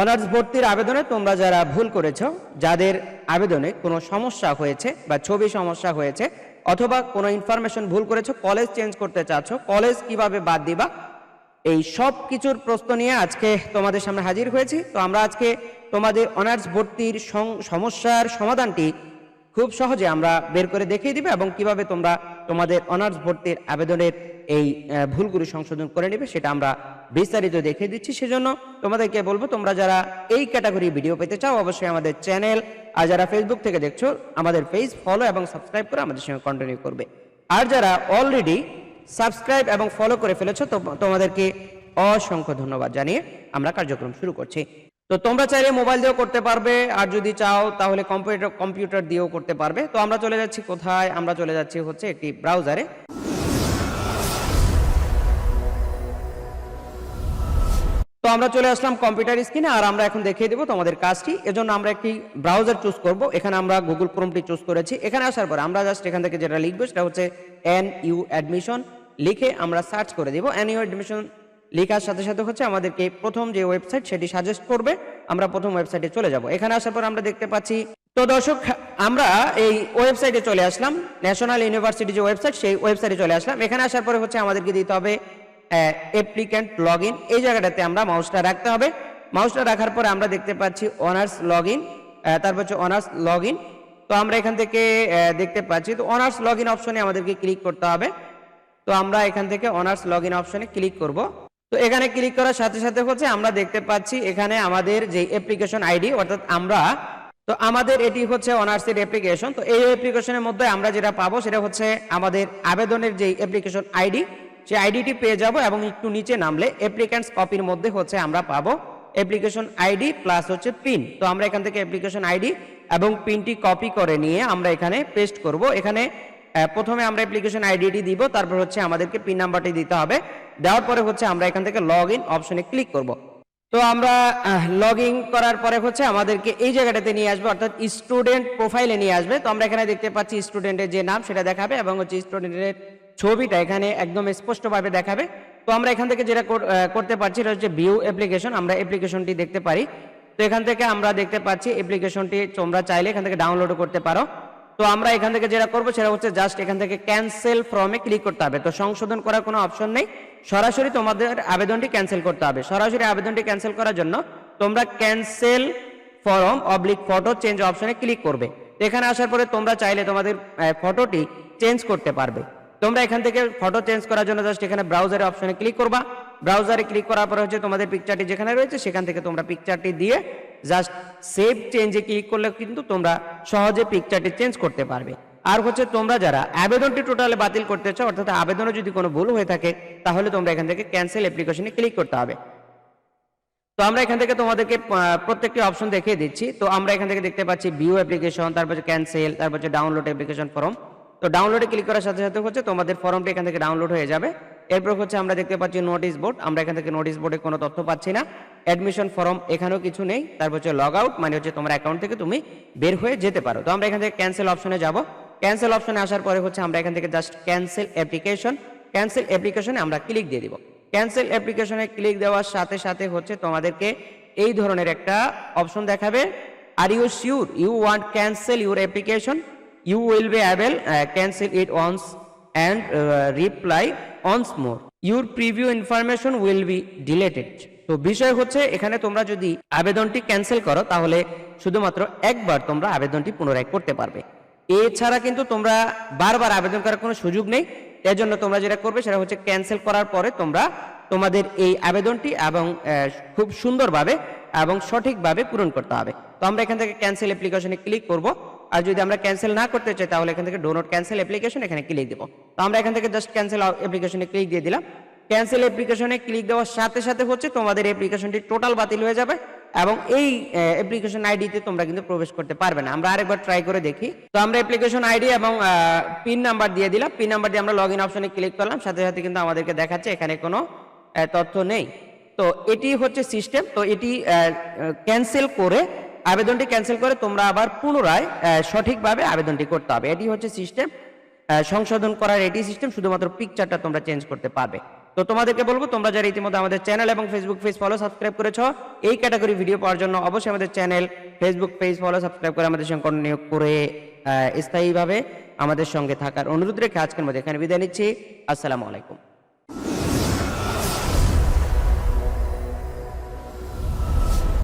Honours ভর্তির আবেদনে তোমরা যারা ভুল করেছ, যাদের আবেদনে কোনো সমস্যা হয়েছে বা ছবি সমস্যা হয়েছে অথবা কোনো ইনফরমেশন ভুল করেছ কলেজ চেঞ্জ করতে চাচ্ছ কলেজ কীভাবে বাদ দিবা, এই সব কিছুর প্রশ্ন নিয়ে আজকে তোমাদের সামনে হাজির হয়েছি। তো আমরা আজকে তোমাদের অনার্স ভর্তির সমস্যার সমাধানটি খুব সহজে আমরা বের করে দেখিয়ে দিবে এবং কীভাবে তোমরা তোমাদের অনার্স ভর্তির আবেদনের এই ভুলগুলি সংশোধন করে নেবে, সেটা আমরা বিস্তারিত দেখিয়ে দিচ্ছি। সেজন্য তোমাদেরকে বলব, তোমরা যারা এই ক্যাটাগরি ভিডিও পেতে চাও, অবশ্যই আমাদের চ্যানেল, আর যারা ফেসবুক থেকে দেখছ, আমাদের পেজ ফলো এবং সাবস্ক্রাইব করে আমাদের সঙ্গে কন্টিনিউ করবে। আর যারা অলরেডি সাবস্ক্রাইব এবং ফলো করে ফেলেছো তোমাদেরকে অসংখ্য ধন্যবাদ জানিয়ে আমরা কার্যক্রম শুরু করছি। তো তোমরা চাইলে মোবাইল দিয়েও করতে পারবে, আর যদি চাও, তাহলে কম্পিউটার কম্পিউটার দিয়েও করতে পারবে। তো আমরা চলে যাচ্ছি কোথায়? আমরা চলে যাচ্ছি হচ্ছে একটি ব্রাউজারে আমরা চলে আসলাম কম্পিউটার স্ক্রিনে আর আমরা এখন দেখিয়ে দেবো তোমাদের কাজটি। এজন্য আমরা একটি ব্রাউজার চুজ করব। এখানে আমরা গুগল ক্রোমটি চুজ করেছি। এখানে আসার পর আমরা জাস্ট এখান থেকে যেটা লিখব, সেটা হচ্ছে এন ইউ অ্যাডমিশন লিখে আমরা সার্চ করে দিব। এন ইউ অ্যাডমিশন লেখার সাথে সাথে হচ্ছে আমাদেরকে প্রথম যে ওয়েবসাইট সেটি সাজেস্ট করবে। আমরা প্রথম ওয়েবসাইটে চলে যাব। এখানে আসার পর আমরা দেখতে পাচ্ছি, তো দর্শক, আমরা এই ওয়েবসাইটে চলে আসলাম। ন্যাশনাল ইউনিভার্সিটি যে ওয়েবসাইট সেই ওয়েবসাইটে চলে আসলাম। এখানে আসার পরে হচ্ছে আমাদেরকে দিতে হবে অ্যাপ্লিক্যান্ট লগ এই জায়গাটাতে আমরা মাউসটা রাখতে হবে। মাউসটা রাখার পরে আমরা দেখতে পাচ্ছি অনার্স লগ তারপর হচ্ছে অনার্স লগ তো আমরা এখান থেকে দেখতে পাচ্ছি, তো অনার্স লগ অপশনে আমাদেরকে ক্লিক করতে হবে। তো আমরা এখান থেকে অনার্স লগ অপশনে ক্লিক করব। তো এখানে ক্লিক করার সাথে সাথে হচ্ছে আমরা দেখতে পাচ্ছি এখানে আমাদের যে অ্যাপ্লিকেশন আইডি অর্থাৎ আমরা, তো আমাদের এটি হচ্ছে অনার্সের অ্যাপ্লিকেশন তো এই অ্যাপ্লিকেশনের মধ্যে আমরা যেটা পাবো সেটা হচ্ছে আমাদের আবেদনের যে অ্যাপ্লিকেশন আইডি সেই আইডিটি পেয়ে যাব এবং একটু নিচে নামলে অ্যাপ্লিক্যান্টস কপির মধ্যে হচ্ছে আমরা পাবো অ্যাপ্লিকেশন আইডি প্লাস হচ্ছে পিন তো আমরা এখান থেকে অ্যাপ্লিকেশন আইডি এবং পিনটি কপি করে নিয়ে আমরা এখানে পেস্ট করব। এখানে প্রথমে আমরা অ্যাপ্লিকেশন আইডিটি দিব, তারপর হচ্ছে আমাদেরকে পিন নাম্বারটি দিতে হবে। দেওয়ার পরে হচ্ছে আমরা এখান থেকে লগ ইন অপশনে ক্লিক করব। তো আমরা লগ ইন করার পরে হচ্ছে আমাদেরকে এই জায়গাটাতে নিয়ে আসবে, অর্থাৎ স্টুডেন্ট প্রোফাইলে নিয়ে আসবে। তো আমরা এখানে দেখতে পাচ্ছি স্টুডেন্টের যে নাম, সেটা দেখাবে এবং হচ্ছে স্টুডেন্টের ছবিটা এখানে একদম স্পষ্টভাবে দেখাবে। তো আমরা এখান থেকে যেটা কর- করতে পারছি এটা হচ্ছে ভিউ অ্যাপ্লিকেশন আমরা অ্যাপ্লিকেশনটি দেখতে পারি। তো এখান থেকে আমরা দেখতে পাচ্ছি অ্যাপ্লিকেশনটি তোমরা চাইলে এখান থেকে ডাউনলোড করতে পারো। তো আমরা এখান থেকে যেটা করব সেটা হচ্ছে জাস্ট এখান থেকে ক্যান্সেল ফর্মে ক্লিক করতে হবে। তো সংশোধন করার কোনো অপশন নেই। সরাসরি তোমাদের আবেদনটি ক্যান্সেল করতে হবে। সরাসরি আবেদনটি ক্যান্সেল করার জন্য তোমরা ক্যান্সেল ফর্ম অবলিক ফটো চেঞ্জ অপশনে ক্লিক করবে। এখানে আসার পরে তোমরা চাইলে তোমাদের ফটোটি চেঞ্জ করতে পারবে। তোমরা এখান থেকে ফটো চেঞ্জ করার জন্য জাস্ট এখানে ব্রাউজারে অপশনে ক্লিক করবা। ব্রাউজারে ক্লিক করার পরে হচ্ছে তোমাদের পিকচারটি যেখানে রয়েছে, সেখান থেকে তোমরা পিকচারটি দিয়ে জাস্ট সেভ চেঞ্জে ক্লিক করলে কিন্তু তোমরা সহজে পিকচারটি চেঞ্জ করতে পারবে। আর হচ্ছে তোমরা যারা আবেদনটি টোটালে বাতিল করতে চাও, অর্থাৎ আবেদনে যদি কোনো ভুল হয়ে থাকে, তাহলে তোমরা এখান থেকে ক্যান্সেল অ্যাপ্লিকেশনে ক্লিক করতে হবে। তো আমরা এখান থেকে তোমাদেরকে প্রত্যেকটি অপশন দেখিয়ে দিচ্ছি। তো আমরা এখান থেকে দেখতে পাচ্ছি ভিউ অ্যাপ্লিকেশন তারপর ক্যান্সেল তারপর ডাউনলোড অ্যাপ্লিকেশন ফর্ম তো ডাউনলোডে ক্লিক করার সাথে সাথে হচ্ছে তোমাদের ফর্মটি এখান থেকে ডাউনলোড হয়ে যাবে। এরপর হচ্ছে আমরা দেখতে পাচ্ছি নোটিশ বোর্ড আমরা এখান থেকে নোটিশ বোর্ডে কোনো তথ্য পাচ্ছি না। অ্যাডমিশন ফর্ম এখানেও কিছু নেই। তারপর হচ্ছে লগ আউট মানে হচ্ছে তোমার অ্যাকাউন্ট থেকে তুমি বের হয়ে যেতে পারো। তো আমরা এখান থেকে ক্যান্সেল অপশনে যাব। ক্যান্সেল অপশনে আসার পরে হচ্ছে আমরা এখান থেকে জাস্ট ক্যান্সেল অ্যাপ্লিকেশন ক্যান্সেল অ্যাপ্লিকেশনে আমরা ক্লিক দিয়ে দিব। ক্যান্সেল অ্যাপ্লিকেশনে ক্লিক দেওয়ার সাথে সাথে হচ্ছে তোমাদেরকে এই ধরনের একটা অপশন দেখাবে। Are you sure you want cancel your application you will be able cancel it once and reply once more your preview information will be deleted তো বিষয় হচ্ছে এখানে তোমরা যদি আবেদনটি ক্যান্সেল করো, তাহলে শুধুমাত্র একবার তোমরা আবেদনটি পুনরায় করতে পারবে। এছাড়া কিন্তু তোমরা বারবার আবেদন করার কোনো সুযোগ নেই। এর জন্য তোমরা যেটা করবে সেটা হচ্ছে ক্যান্সেল করার পরে তোমরা তোমাদের এই আবেদনটি এবং খুব সুন্দরভাবে এবং সঠিকভাবে পূরণ করতে হবে। তো আমরা এখান থেকে ক্যান্সেল অ্যাপ্লিকেশনে ক্লিক করব। আর যদি আমরা ক্যান্সেল না করতে চাই, তাহলে এখান থেকে ডোনট ক্যান্সেল অ্যাপ্লিকেশন এখানে ক্লিক দেবো। তো আমরা এখান থেকে জাস্ট ক্যান্সেল অ্যাপ্লিকেশনে ক্লিক দিয়ে দিলাম। ক্যান্সেল অ্যাপ্লিকেশনে ক্লিক দেওয়ার সাথে সাথে হচ্ছে তোমাদের অ্যাপ্লিকেশনটি টোটাল বাতিল হয়ে যাবে এবং এই অ্যাপ্লিকেশন আইডিতে তোমরা কিন্তু প্রবেশ করতে পারবে না। আমরা আরেকবার ট্রাই করে দেখি। তো আমরা অ্যাপ্লিকেশন আইডি এবং পিন নাম্বার দিয়ে দিলাম। পিন নাম্বার দিয়ে আমরা লগ ইন অপশনে ক্লিক করলাম। সাথে সাথে কিন্তু আমাদেরকে দেখাচ্ছে এখানে কোনো তথ্য নেই। তো এটি হচ্ছে সিস্টেম তো এটি ক্যান্সেল করে আবেদনটি ক্যান্সেল করে তোমরা আবার পুনরায় সঠিকভাবে আবেদনটি করতে হবে। এটি হচ্ছে সিস্টেম সংশোধন করার এটি সিস্টেম, শুধুমাত্র পিকচারটা তোমরা চেঞ্জ করতে পারবে। তো তোমাদেরকে বলব, তোমরা যারা ইতিমধ্যে আমাদের চ্যানেল এবং ফেসবুক পেজ ফলো সাবস্ক্রাইব করেছ, এই ক্যাটাগরি ভিডিও পাওয়ার জন্য অবশ্যই আমাদের channel Facebook page follow subscribe করে আমাদের সঙ্গে নিয়োগ করে স্থায়ীভাবে আমাদের সঙ্গে থাকার অনুরোধ রেখে আজকের মধ্যে এখানে বিদায় নিচ্ছি। আসসালামু আলাইকুম।